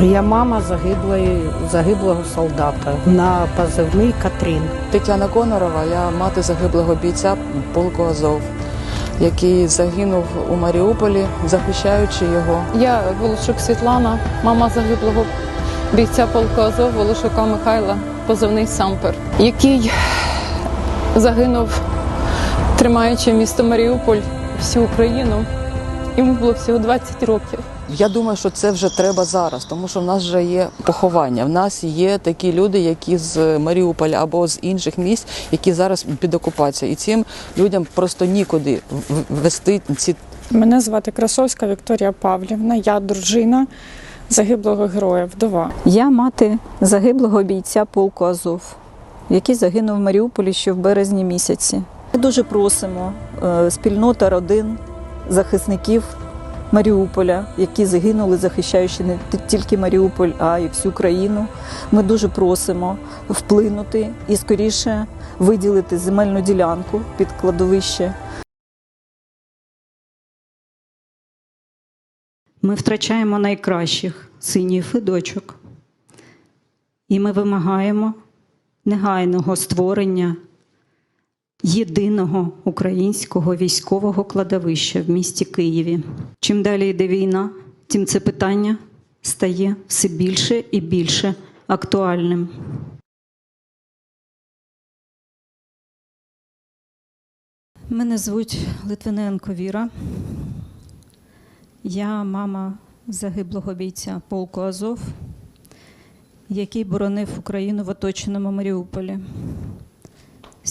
Я мама загиблої, загиблого солдата на позивний Катрін. Тетяна Конорова, я мати загиблого бійця полку Азов, який загинув у Маріуполі, захищаючи його. Я Волошук Світлана, мама загиблого бійця полку Азов Волошука Михайла, позивний Сампер, який загинув, тримаючи місто Маріуполь всю Україну. Йому було всього 20 років. Я думаю, що це вже треба зараз, тому що в нас вже є поховання. В нас є такі люди, які з Маріуполя або з інших місць, які зараз під окупацією. І цим людям просто нікуди вести ці Мене звати Красовська Вікторія Павлівна, я дружина загиблого героя, вдова. Я мати загиблого бійця полку Азов, який загинув в Маріуполі ще в березні місяці. Ми дуже просимо е, спільнота родин захисників Маріуполя, які загинули, захищаючи не тільки Маріуполь, а й всю країну. Ми дуже просимо вплинути і скоріше виділити земельну ділянку під кладовище. Ми втрачаємо найкращих синів і дочок. І ми вимагаємо негайного створення єдиного українського військового кладовища в місті Києві. Чим далі йде війна, тим це питання стає все більше і більше актуальним. Мене звуть Литвиненко Віра. Я мама загиблого бійця полку Азов, який боронив Україну в оточеному Маріуполі.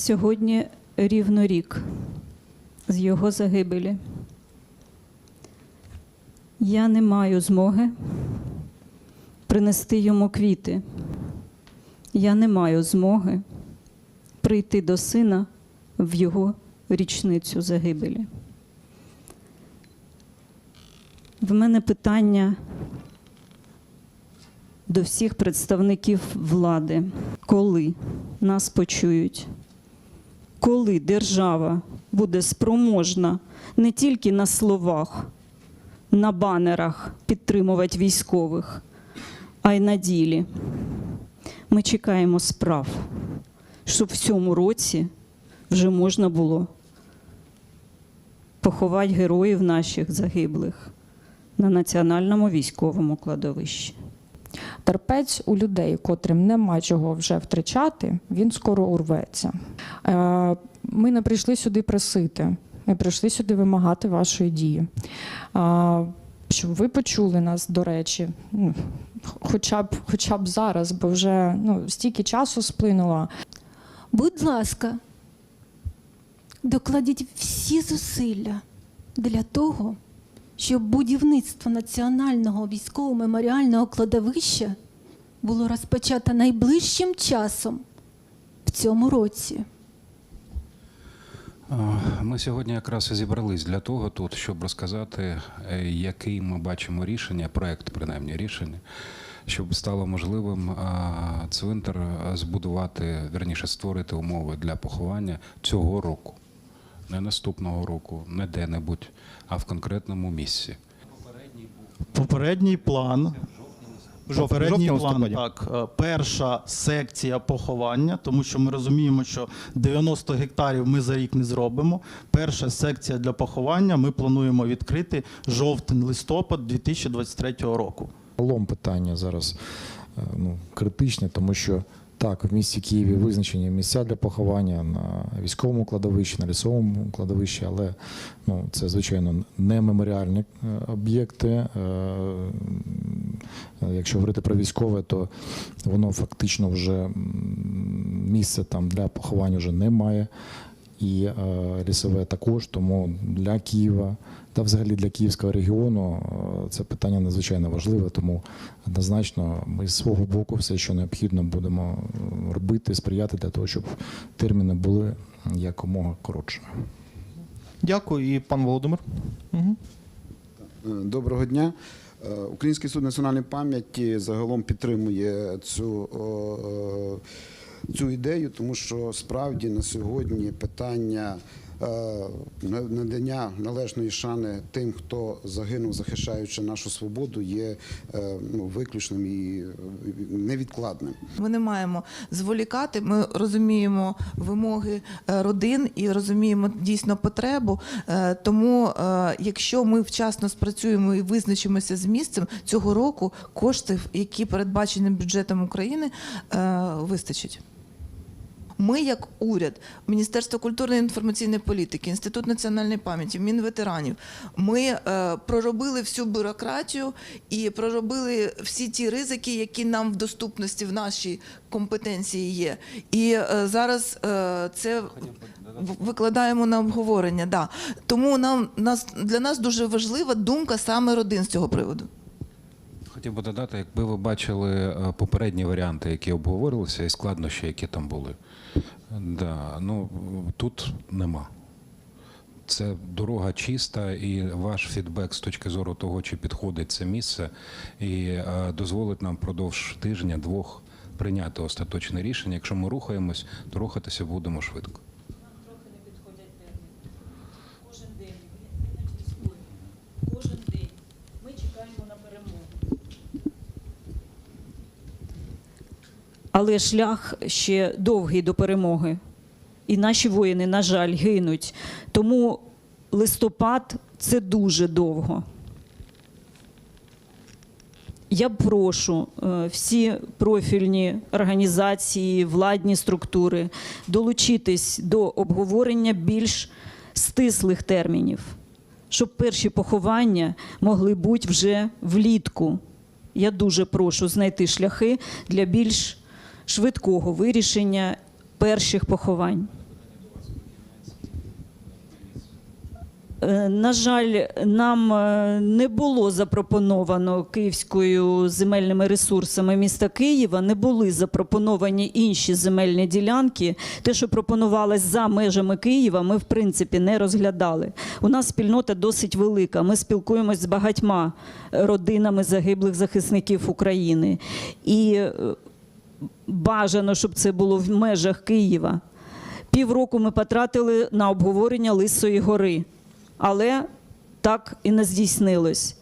Сьогодні рівно рік з його загибелі. Я не маю змоги принести йому квіти. Я не маю змоги прийти до сина в його річницю загибелі. В мене питання до всіх представників влади, коли нас почують, коли держава буде спроможна не тільки на словах, на банерах підтримувати військових, а й на ділі. Ми чекаємо справ, щоб в цьому році вже можна було поховати героїв наших загиблих на національному військовому кладовищі. Терпець у людей, котрим нема чого вже втрачати, він скоро урветься. Е, Ми не прийшли сюди просити, ми прийшли сюди вимагати вашої дії. Е, Щоб ви почули нас, до речі, ну, хоча б, хоча б зараз, бо вже ну, стільки часу сплинуло. Будь ласка, докладіть всі зусилля для того, щоб будівництво національного військово-меморіального кладовища було розпочато найближчим часом в цьому році. Ми сьогодні якраз і зібрались для того тут, щоб розказати, е, який ми бачимо рішення, проект принаймні рішення, щоб стало можливим цвинтар збудувати, верніше створити умови для поховання цього року, не наступного року, не де-небудь, а в конкретному місці. Попередній план. Попередній план, так, е, перша секція поховання, тому що ми розуміємо, що 90 гектарів ми за рік не зробимо. Перша секція для поховання ми плануємо відкрити жовтень-листопад 2023 року. Лом питання зараз е, ну, критичне, тому що так, в місті Києві визначені місця для поховання на військовому кладовищі, на лісовому кладовищі, але ну, це, звичайно, не меморіальні е, об'єкти. Е, Якщо говорити про військове, то воно фактично вже місце там для поховання вже немає. І е, лісове також, тому для Києва та взагалі для Київського регіону е, це питання надзвичайно важливе, тому однозначно ми з свого боку все, що необхідно, будемо е, робити, сприяти для того, щоб терміни були якомога коротшими. Дякую, і пан Володимир. Угу. Е, Доброго дня. Е, Український суд національної пам'яті загалом підтримує цю, о, е, цю ідею, тому що справді на сьогодні питання е, надання належної шани тим, хто загинув, захищаючи нашу свободу, є е, ну, виключним і невідкладним. Ми не маємо зволікати. Ми розуміємо вимоги е, родин і розуміємо дійсно потребу. Тому, якщо ми вчасно спрацюємо і визначимося з місцем цього року, коштів, які передбачені бюджетом України, вистачить. Ми, як уряд, Міністерство культури і інформаційної політики, Інститут національної пам'яті, Мінветеранів, ми е, проробили всю бюрократію і проробили всі ті ризики, які нам в доступності в нашій компетенції є. І е, зараз е, це викладаємо на обговорення. Да. Тому нам нас для нас дуже важлива думка саме родин з цього приводу. Хотів би додати, якби ви бачили е, попередні варіанти, які обговорювалися, і складнощі, які там були. Да, ну тут нема. Це дорога чиста, і ваш фідбек з точки зору того, чи підходить це місце, і е, дозволить нам впродовж тижня-двох прийняти остаточне рішення. Якщо ми рухаємось, то рухатися будемо швидко. Кожен день ми чекаємо на перемогу. Але шлях ще довгий до перемоги. І наші воїни, на жаль, гинуть. Тому листопад це дуже довго. Я прошу е, всі профільні організації, владні структури долучитись до обговорення більш стислих термінів, щоб перші поховання могли бути вже влітку. Я дуже прошу знайти шляхи для більш швидкого вирішення перших поховань. Е, На жаль, нам е, не було запропоновано Київською земельними ресурсами міста Києва, не були запропоновані інші земельні ділянки. Те, що пропонувалось за межами Києва, ми в принципі не розглядали. У нас спільнота досить велика. Ми спілкуємось з багатьма родинами загиблих захисників України. І е, бажано, щоб це було в межах Києва. Півроку ми потратили на обговорення Лисої гори, але так і не здійснилось.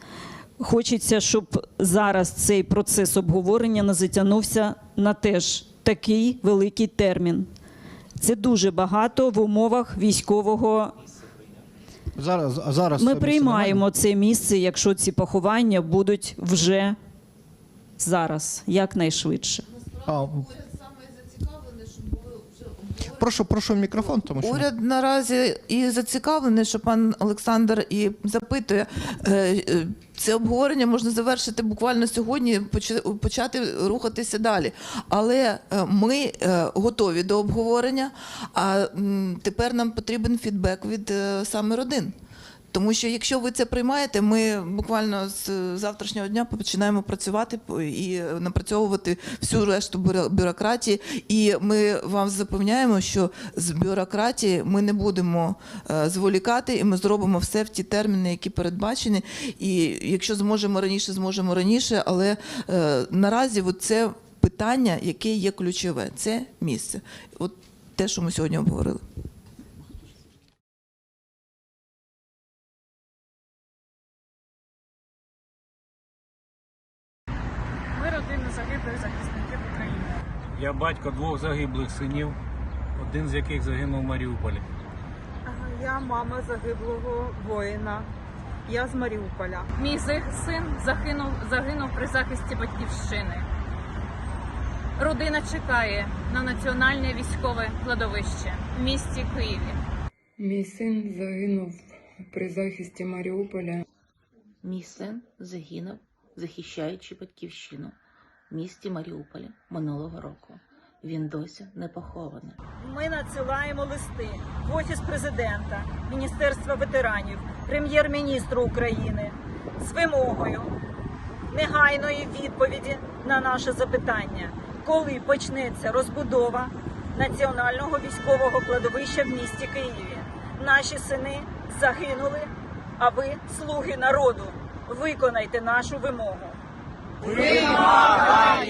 Хочеться, щоб зараз цей процес обговорення не затягнувся на теж такий великий термін. Це дуже багато в умовах військового. Зараз, зараз Ми приймаємо це місце, якщо ці поховання будуть вже зараз, якнайшвидше. А, прошу, прошу мікрофон, тому що Уряд наразі і зацікавлений, що пан Олександр і запитує. е, е, Це обговорення можна завершити буквально сьогодні, поч- почати рухатися далі. Але е, ми е, готові до обговорення. А м, тепер нам потрібен фідбек від е, саме родин. Тому що якщо ви це приймаєте, ми буквально з завтрашнього дня починаємо працювати і напрацьовувати всю решту бюро- бюрократії. І ми вам запевняємо, що з бюрократії ми не будемо е, зволікати, і ми зробимо все в ті терміни, які передбачені. І якщо зможемо раніше, зможемо раніше. Але е, наразі це питання, яке є ключове, це місце. От те, що ми сьогодні обговорили. Ми родина загиблих захисників України. Я батько двох загиблих синів, один з яких загинув в Маріуполі. Я мама загиблого воїна. Я з Маріуполя. Мій син загинув, загинув при захисті батьківщини. Родина чекає на національне військове кладовище в місті Києві. Мій син загинув при захисті Маріуполя. Мій син загинув, захищаючи батьківщину в місті Маріуполі минулого року. Він досі не похований. Ми надсилаємо листи в Офіс президента, Міністерства ветеранів, прем'єр-міністру України з вимогою негайної відповіді на наше запитання, коли почнеться розбудова національного військового кладовища в місті Києві. Наші сини загинули, а ви, слуги народу, виконайте нашу вимогу. Вимагаємо!